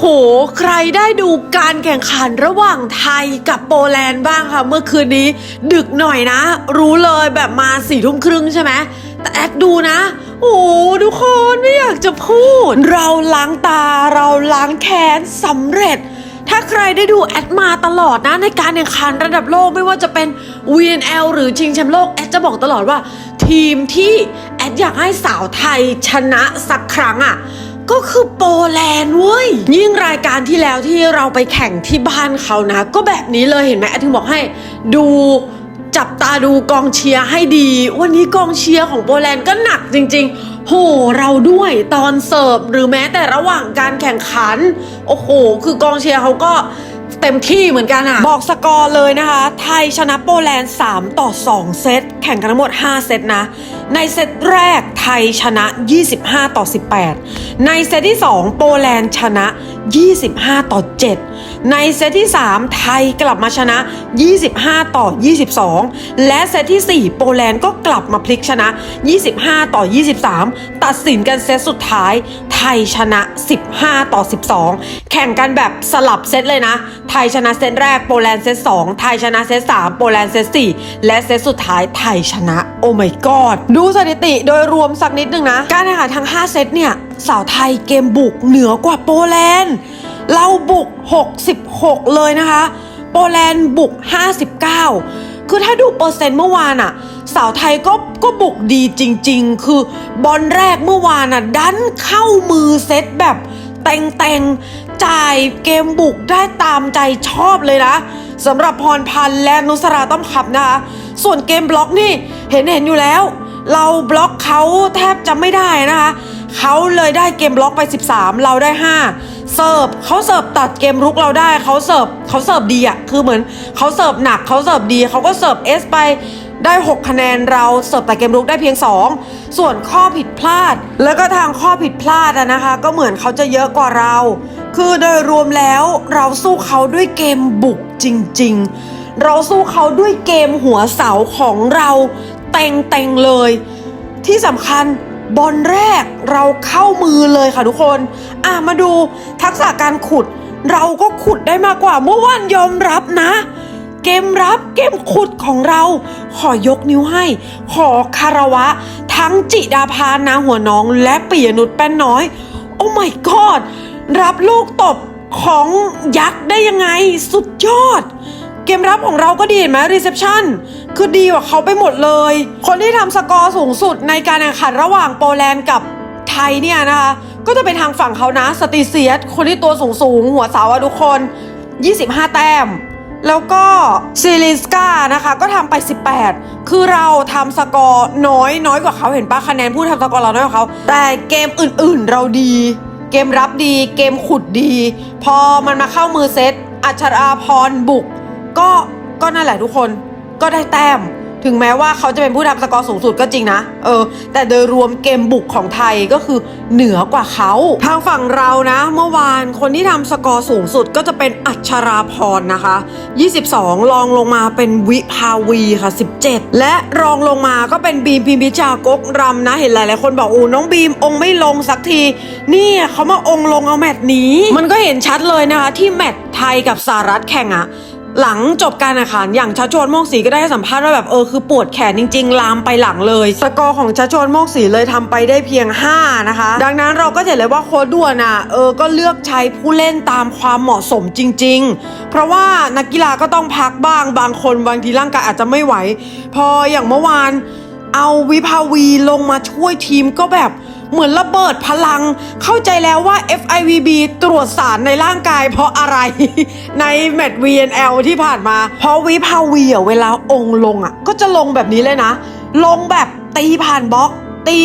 โห ใครได้ดูการแข่งขันระหว่างไทยกับโปแลนด์บ้างคะเมื่อคืนนี้ ดึกหน่อยนะ รู้เลยแบบมาสี่ทุ่มครึ่งใช่ไหมแต่แอดดูนะ โอ้โหทุกคนไม่อยากจะพูด เราล้างตาเราล้างแค้นสำเร็จถ้าใครได้ดูแอดมาตลอดนะในการแข่งขันระดับโลกไม่ว่าจะเป็น VNL หรือชิงแชมป์โลกแอดจะบอกตลอดว่า ทีมที่แอดอยากให้สาวไทยชนะสักครั้งอะ่ะ ก็คือโปแลนด์เว้ย ยิ่งรายการที่แล้วที่เราไปแข่งที่บ้านเขานะ ก็แบบนี้เลยเห็นไหมอถึงบอกให้ดูจับตาดูกองเชียร์ให้ดี วันนี้กองเชียร์ของโปแลนด์ก็หนักจริง ๆ โห เราด้วยตอนเสิร์ฟหรือแม้แต่ระหว่างการแข่งขัน โอ้โห คือกองเชียร์เขาก็ เต็มที่เหมือนกันอะบอกสกอร์เลยนะคะ ไทยชนะโปแลนด์ 3 ต่อ 2 เซต แข่งกันทั้งหมด 5 เซตนะ ในเซตแรกไทยชนะ 25 ต่อ 18 ในเซตที่ 2 โปแลนด์ชนะ25 ต่อ 7 ในเซตที่ 3 ไทยกลับมาชนะ 25 ต่อ 22 และเซตที่ 4 โปแลนด์ก็กลับมาพลิกชนะ 25 ต่อ 23 ตัดสินกันเซตสุดท้าย ไทยชนะ 15 ต่อ 12 แข่งกันแบบสลับเซตเลยนะ ไทยชนะเซตแรกโปแลนด์เซต2ไทยชนะเซต3โปแลนด์เซต4และเซตสุดท้ายไทยชนะ โอ้ my god ดูสถิติโดยรวมสักนิดหนึ่งนะ การแข่งขันทั้ง 5 เซตเนี่ย สาวไทยเกมบุกเหนือกว่าโปแลนด์ เราบุก 66 เลยนะคะ โปแลนด์บุก 59 คือถ้าดูเปอร์เซ็นต์เมื่อวานอะสาวไทยก็ก็บุกดีจริง ๆ คือบอลแรกเมื่อวานอะดันเข้ามือเซตแบบเต็งเต็งๆจ่ายเกมบุกได้ตามใจชอบเลยนะสำหรับพรพันธ์และนุสราต้อมขับนะคะ ส่วนเกมบล็อกนี่เห็นเห็นอยู่แล้ว เราบล็อกเขาแทบจะไม่ได้นะคะ เขาเลยได้เกมล็อกไป 13 เราได้ 5 เสิร์ฟเขาเสิร์ฟตัดเกมรุกเราได้เขาเสิร์ฟเขาเสิร์ฟดีอะคือเหมือนเขาเสิร์ฟหนักเขาเสิร์ฟดีเขาก็เสิร์ฟเอสไปได้ 6 คะแนนเราเสิร์ฟแต่เกมรุกได้เพียง 2 ส่วนข้อผิดพลาด แล้วก็ทางข้อผิดพลาดอะนะคะ ก็เหมือนเขาจะเยอะกว่าเรา คือโดยรวมแล้วเราสู้เขาด้วยเกมบุกจริง ๆ เราสู้เขาด้วยเกมหัวเสาของเราเต็งๆเลย ที่สำคัญ บอลแรกเราเข้ามือเลยค่ะทุกคน อะมาดูทักษะการขุด เราก็ขุดได้มากกว่าเมื่อวานยอมรับนะ เกมรับเกมขุดของเรา ขอยกนิ้วให้ ขอคารวะ ทั้งจิดาพานางหัวน้อง และปิยนุชแป้นน้อย โอ้ my god รับลูกตบของยักษ์ได้ยังไงสุดยอด เกมรับของเราก็ดีเห็นไหมรีเซพชันคือดีกว่าเขาไปหมดเลย คนที่ทำสกอร์สูงสุดในการแข่งขันระหว่างโปแลนด์กับไทยเนี่ยนะคะ ก็จะเป็นทางฝั่งเขานะสติเซียสคนที่ตัวสูงสูงหัวเสาอะทุกคน 25 แต้ม แล้วก็ซิลิสกานะคะก็ทำไป 18 คือเราทำสกอร์น้อยน้อยกว่าเขาเห็นปะคะแนนผู้ทำสกอร์เราน้อยกว่าเขา แต่เกมอื่นๆเราดี เกมรับดี เกมขุดดี พอมันมาเข้ามือเซตอัชราพรบุก ก็ก็นั่นแหละทุกคนก็ได้แต้ม ถึงแม้ว่าเขาจะเป็นผู้ทำสกอร์สูงสุดก็จริงนะ เออ แต่โดยรวมเกมบุกของไทยก็คือเหนือกว่าเขาทางฝั่งเรานะ เมื่อวานคนที่ทำสกอร์สูงสุดก็จะเป็นอัชราพรนะคะ 22 รองลงมาเป็นวิภาวีค่ะ 17 และรองลงมาก็เป็นบีมพิมพิชากกรำนะ เห็นหลายๆคนบอกอูน้องบีมองไม่ลงสักที นี่เขามาองลงเอาแมตช์นี้ มันก็เห็นชัดเลยนะคะที่แมตช์ไทยกับสหรัฐแข่งอะ หลังจบการแข่งขันอย่างชัชชวนโมกศรีก็ได้ให้สัมภาษณ์ว่าแบบเออคือปวดแขนจริง ๆ ลามไปหลังเลยสกอร์ของชัชชวนโมกศรีเลยทำไปได้เพียง 5 นะคะ ดังนั้นเราก็เห็นเลยว่าโค้ดด่วนอะเออก็เลือกใช้ผู้เล่นตามความเหมาะสมจริง ๆ เพราะว่านักกีฬาก็ต้องพักบ้างบางคนบางทีร่างกายอาจจะไม่ไหว พออย่างเมื่อวานเอาวิภาวีลงมาช่วยทีมก็แบบ เหมือนระเบิดพลัง เข้าใจแล้วว่า FIVB ตรวจสารในร่างกายเพราะอะไร ในแมตช์ VNL ที่ผ่านมา เพราะวิภาวีอะเวลาองค์ลงอะ ก็จะลงแบบนี้เลยนะ ลงแบบตีผ่านบล็อก ตี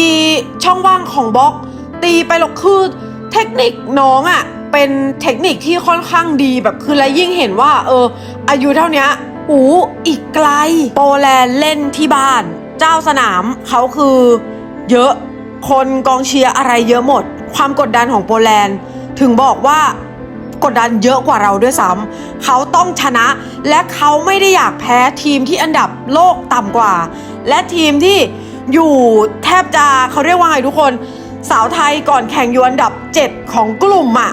ช่องว่างของบล็อก ตีไปหรอกคือเทคนิคน้องอะ เป็นเทคนิคที่ค่อนข้างดีแบบคือและยิ่งเห็นว่า เออ อายุเท่านี้อูอีกไกล โปแลนด์เล่นที่บ้าน เจ้าสนามเขาคือเยอะ คนกองเชียร์อะไรเยอะหมด ความกดดันของโปแลนด์ ถึงบอกว่ากดดันเยอะกว่าเราด้วยซ้ำเขาต้องชนะ และเขาไม่ได้อยากแพ้ทีมที่อันดับโลกต่ำกว่า และทีมที่อยู่แทบจะเขาเรียกว่าไงทุกคน สาวไทยก่อนแข่งอยู่อันดับ 7 ของกลุ่มอะ่ะ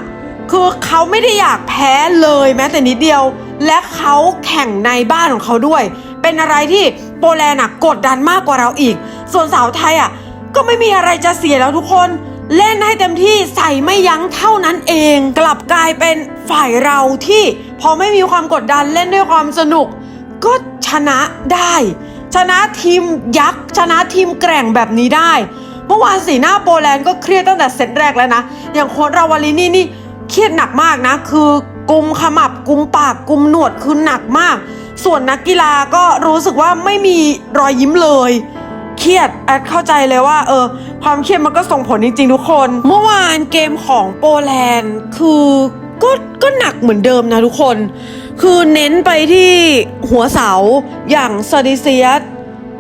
คือเขาไม่ได้อยากแพ้เลยแม้แต่นิดเดียว และเขาแข่งในบ้านของเขาด้วย เป็นอะไรที่โปแลนด์อะกดดันมากกว่าเราอีก ส่วนสาวไทยอะ ก็ไม่มีอะไรจะเสียแล้วทุกคน เล่นให้เต็มที่ใส่ไม่ยั้งเท่านั้นเอง กลับกลายเป็นฝ่ายเราที่พอไม่มีความกดดันเล่นด้วยความสนุก ก็ชนะได้ ชนะทีมยักษ์ชนะทีมแกร่งแบบนี้ได้เมื่อวานสีหน้าโปแลนด์ก็เครียดตั้งแต่เซตแรกแล้วนะ อย่างโค้ดราวาลินี่นี่เครียดหนักมากนะ คือกุมขมับกุมปากกุมหนวดคือหนักมาก ส่วนนักกีฬาก็รู้สึกว่าไม่มีรอยยิ้มเลย เครียดแอดเข้าใจเลยว่า เออ ความเครียดมันก็ส่งผลจริง ๆ ทุกคน เมื่อวานเกมของโปแลนด์คือก็ก็หนักเหมือนเดิมนะทุกคน คือเน้นไปที่หัวเสาอย่างซาดิเซียส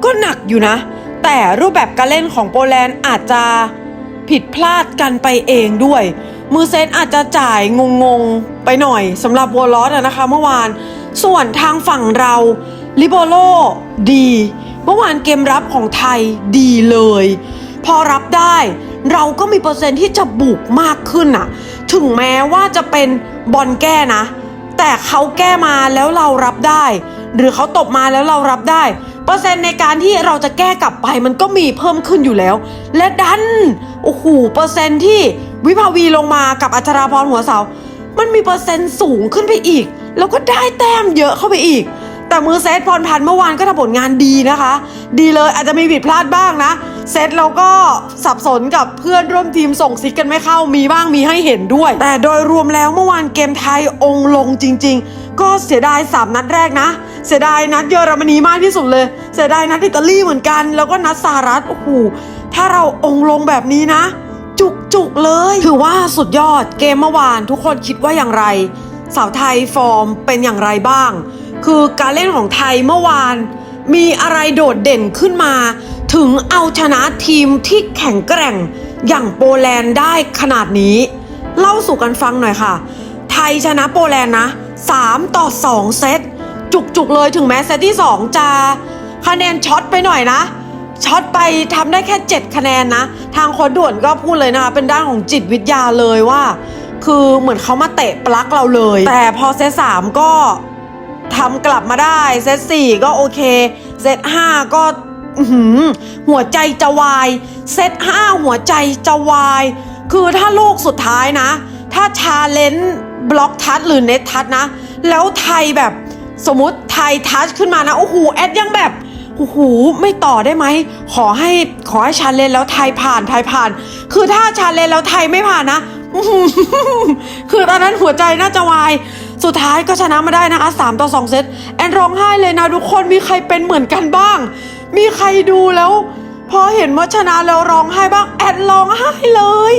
ก็หนักอยู่นะ แต่รูปแบบการเล่นของโปแลนด์อาจจะผิดพลาดกันไปเองด้วย มือเซตอาจจะจ่ายงงๆไปหน่อยสำหรับวอลลอสนะคะเมื่อวาน ส่วนทางฝั่งเราลิโบโลดี เมื่อวานเกมรับของไทยดีเลย พอรับได้เราก็มีเปอร์เซ็นต์ที่จะบุกมากขึ้นอะถึงแม้ว่าจะเป็นบอลแก้นะ แต่เขาแก้มาแล้วเรารับได้ หรือเขาตบมาแล้วเรารับได้ เปอร์เซ็นต์ในการที่เราจะแก้กลับไปมันก็มีเพิ่มขึ้นอยู่แล้ว และดันโอ้โหเปอร์เซ็นต์ที่วิภาวีลงมากับอัชราพรหัวเสา มันมีเปอร์เซ็นต์สูงขึ้นไปอีก แล้วก็ได้แต้มเยอะเข้าไปอีก แต่มือเซตพรพันธ์เมื่อวานก็ทำผลงานดีนะคะ ดีเลยอาจจะมีผิดพลาดบ้างนะเซตเราก็สับสนกับเพื่อนร่วมทีมส่งซิกกันไม่เข้ามีบ้างมีให้เห็นด้วย แต่โดยรวมแล้วเมื่อวานเกมไทยองลงจริง ๆ ก็เสียดาย 3 นัดแรกนะ เสียดายนัดเยอรมนีมากที่สุดเลย เสียดายนัดอิตาลีเหมือนกัน แล้วก็นัดสหรัฐโอ้โหถ้าเราองลงแบบนี้นะ จุกจุกเลยถือว่าสุดยอดเกมเมื่อวานทุกคนคิดว่าอย่างไร สาวไทยฟอร์มเป็นอย่างไรบ้าง คือการเล่นของไทยเมื่อวาน มีอะไรโดดเด่นขึ้นมา ถึงเอาชนะทีมที่แข็งแกร่ง อย่างโปแลนด์ได้ขนาดนี้ เล่าสู่กันฟังหน่อยค่ะ ไทยชนะโปแลนด์นะ 3 ต่อ 2 เซตจุกๆเลยถึงแม้เซตที่ 2 จะคะแนนช็อตไปหน่อยนะช็อตไปทำได้แค่ 7 คะแนนนะ ทางโค้ดด่วนก็พูดเลยนะคะ เป็นด้านของจิตวิทยาเลยว่า คือเหมือนเขามาเตะปลั๊กเราเลย แต่พอเซตสามก็ ทำกลับมาได้เซตสี่ก็โอเคเซตห้าก็หัวใจจะวายเซตห้าหัวใจจะวาย คือถ้าลูกสุดท้ายนะ ถ้าชาเลนจ์บล็อกทัชหรือเน็ตทัชนะ แล้วไทยแบบสมมติไทยทัชขึ้นมานะโอ้โหแอดยังแบบโอ้โหไม่ต่อได้ไหม ขอให้ขอให้ชาเลนจ์แล้วไทยผ่านไทยผ่าน คือถ้าชาเลนจ์แล้วไทยไม่ผ่านนะคือตอนนั้นหัวใจน่าจะวาย สุดท้ายก็ชนะมาได้นะคะ 3 ต่อ 2 เซตแอนร้องไห้เลยนะทุกคนมีใครเป็นเหมือนกันบ้าง มีใครดูแล้ว พอเห็นว่าชนะแล้วร้องไห้บ้าง แอนร้องไห้เลย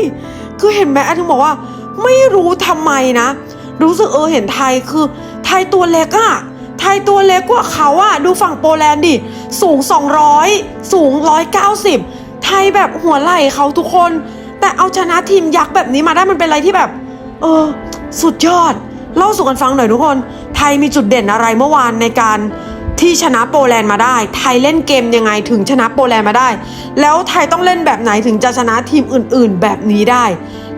คือเห็นไหมแอนถึงบอกว่า ไม่รู้ทำไมนะ รู้สึกเออเห็นไทยคือ ไทยตัวเล็กอะไทยตัวเล็กกว่าเขาอะดูฝั่งโปแลนด์ดิสูง 200 สูง 190 ไทยแบบหัวไหล่เขาทุกคน แต่เอาชนะทีมยักษ์แบบนี้มาได้มันเป็นอะไรที่แบบ เออ สุดยอด เล่าสู่กันฟังหน่อยทุกคน ไทยมีจุดเด่นอะไรเมื่อวานในการที่ชนะโปแลนด์มาได้ ไทยเล่นเกมยังไงถึงชนะโปแลนด์มาได้ แล้วไทยต้องเล่นแบบไหนถึงจะชนะทีมอื่น ๆ แบบนี้ได้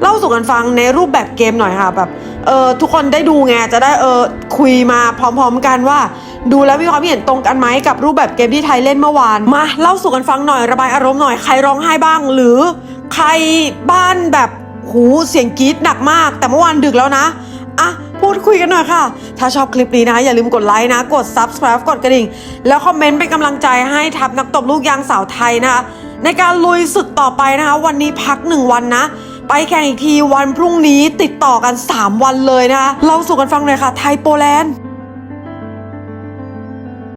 เล่าสู่กันฟังในรูปแบบเกมหน่อยค่ะแบบเออทุกคนได้ดูไงจะได้เออคุยมาพร้อม ๆ กันว่า ดูแล้วมีความเห็นตรงกันไหมกับรูปแบบเกมที่ไทยเล่นเมื่อวานมาเล่าสู่กันฟังหน่อยระบายอารมณ์หน่อยใครร้องไห้บ้าง หรือใครบ้านแบบหูเสียงกรี๊ดหนักมาก แต่เมื่อวานดึกแล้วนะอะ พูดคุยกันหน่อยค่ะ ถ้าชอบคลิปนี้นะ อย่าลืมกดไลค์นะ กด subscribe กดกระดิ่ง แล้วคอมเมนต์เป็นกำลังใจให้ทัพนักตบลูกยางสาวไทยนะคะ ในการลุยสุดต่อไปนะคะ วันนี้พักหนึ่งวันนะ ไปแข่งอีกทีวันพรุ่งนี้ติดต่อกัน 3 วันเลยนะคะเราสู่กันฟังเลยค่ะ ไทยโปแลนด์